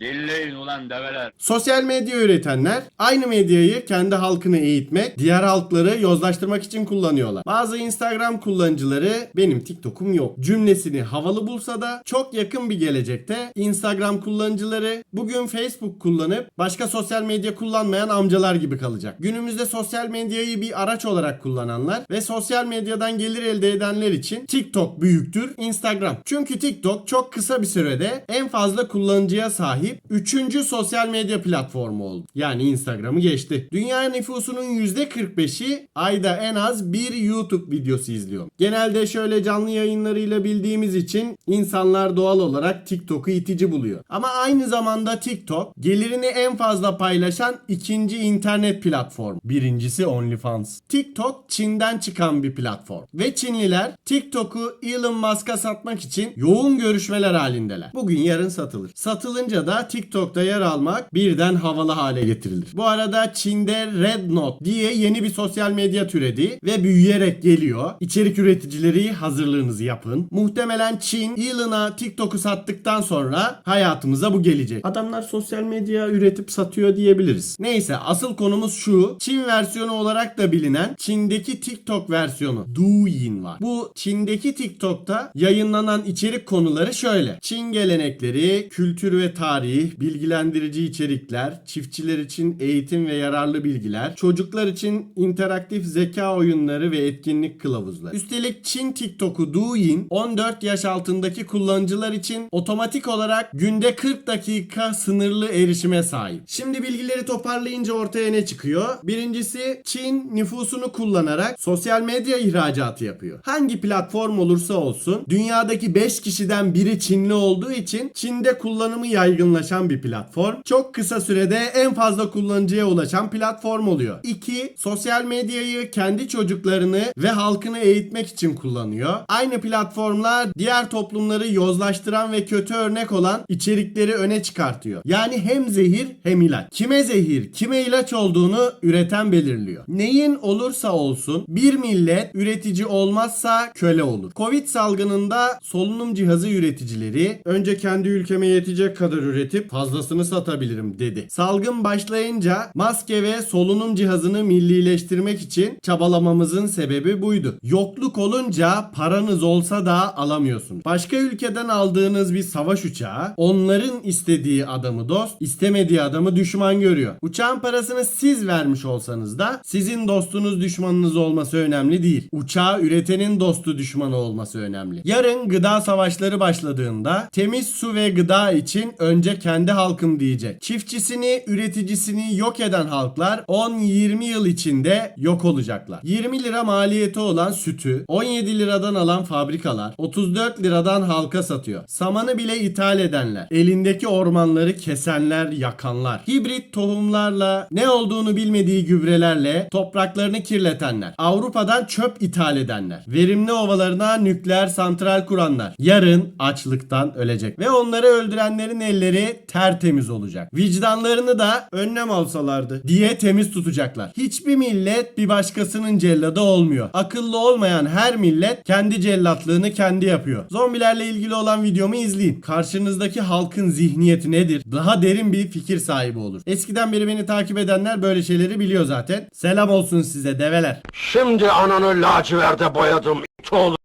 Dinleyin ulan develer. Sosyal medya üretenler aynı medyayı kendi halkını eğitmek, diğer halkları yozlaştırmak için kullanıyorlar. Bazı Instagram kullanıcıları benim TikTok'um yok cümlesini havalı bulsa da çok yakın bir gelecekte Instagram kullanıcıları bugün Facebook kullanıp başka sosyal medya kullanmayan amcalar gibi kalacak. Günümüzde sosyal medyayı bir araç olarak kullananlar ve sosyal medyadan gelir elde edenler için TikTok büyüktür Instagram. Çünkü TikTok çok kısa bir sürede en fazla kullanıcıya sahip 3. sosyal medya platformu oldu. Yani Instagram'ı geçti. Dünya nüfusunun %45'i ayda en az bir YouTube videosu izliyor. Genelde şöyle canlı yayınlarıyla bildiğimiz için insanlar doğal olarak TikTok'u itici buluyor. Ama aynı zamanda TikTok gelirini en fazla paylaşan ikinci internet platform. Birincisi OnlyFans. TikTok Çin'den çıkan bir platform. Ve Çinliler TikTok'u Elon Musk'a satmak için yoğun görüşmeler halindeler. Bugün yarın satılır. Satılınca da TikTok'ta yer almak birden havalı hale getirilir. Bu arada Çin'de Red Note diye yeni bir sosyal medya türedi ve büyüyerek geliyor. İçerik üreticileri hazırlığınızı yapın. Muhtemelen Çin Elon'a TikTok'u sattıktan sonra hayatımıza bu gelecek. Adamlar sosyal medya üretip satıyor diyebiliriz. Neyse asıl konumuz şu. Çin versiyonu olarak da bilinen Çin'deki TikTok versiyonu Douyin var. Bu Çin'deki TikTok'ta yayınlanan içerik konuları şöyle. Çin gelenekleri, kültür ve tarih, bilgilendirici içerikler, çiftçiler için eğitim ve yararlı bilgiler, çocuklar için interaktif zeka oyunları ve etkinlik kılavuzları. Üstelik Çin TikTok'u Douyin 14 yaş altındaki kullanıcılar için otomatik olarak günde 40 dakika sınırlı erişime sahip. Şimdi bilgileri toparlayınca ortaya ne çıkıyor? Birincisi Çin nüfusunu kullanarak sosyal medya ihracatı yapıyor. Hangi platform olursa olsun dünyadaki 5 kişiden biri Çinli olduğu için Çin'de kullanımı yaygınlaşan bir platform. Çok kısa sürede en fazla kullanıcıya ulaşan platform oluyor. 2. Sosyal medyayı kendi çocuklarını ve halkını eğitmek için kullanıyor. Aynı platformlar diğer toplumları yozlaştıran ve kötü örnek olan içerikleri öne çıkartıyor. Yani hem zehir hem ilaç. Kime zehir, kime ilaç olduğunu üreten belirliyor. Neyin olursa olsun bir millet üretici olmazsa köle olur. Covid salgınında solunum cihazı üreticileri önce kendi ülkeme yetecek kadar üretip fazlasını satabilirim dedi. Salgın başlayınca maske ve solunum cihazını millileştirmek için çabalamamızın sebebi buydu. Yokluk olunca paranız olsa da alamıyorsunuz. Başka ülkeden aldığınız bir savaş uçağı onların istediği adamı dost, istemediği adamı düşman görüyor. Uçağın parasını siz vermiş olsanız da sizin dostunuz düşmanınız olması önemli değil. Uçağı üretenin dostu düşmanı olması önemli. Yarın gıda savaşları başladığında temiz su ve gıda için önce kendi halkım diyecek. Çiftçisini, üreticisini yok eden halklar 10-20 yıl içinde yok olacaklar. 20 lira maliyeti olan sütü 17 liradan alan fabrikalar 34 liradan halka satıyor. Samanı bile ithal edenler, elindeki ormanları kesenler, yakanlar, hibrit tohumlarla ne olduğunu bilmediği gübrelerle topraklarını kirletenler, Avrupa'dan çöp ithal edenler, verimli ovalarına nükleer santral kuranlar yarın açlıktan ölecek ve onları öldürenlerin elleri tertemiz olacak. Vicdanlarını da önlem alsalardı diye temiz tutacaklar. Hiçbir millet bir başkasının celladı olmuyor. Akıllı olmayan her millet kendi cellatlığını kendi yapıyor. Zombilerle ilgili olan videomu izleyin. Karşınızdaki halkın zihniyeti nedir? Daha derin bir fikir sahibi olur. Eskiden beri beni takip edenler böyle şeyleri biliyor zaten. Selam olsun size develer. Şimdi ananı laciverde boyadım it oğlu.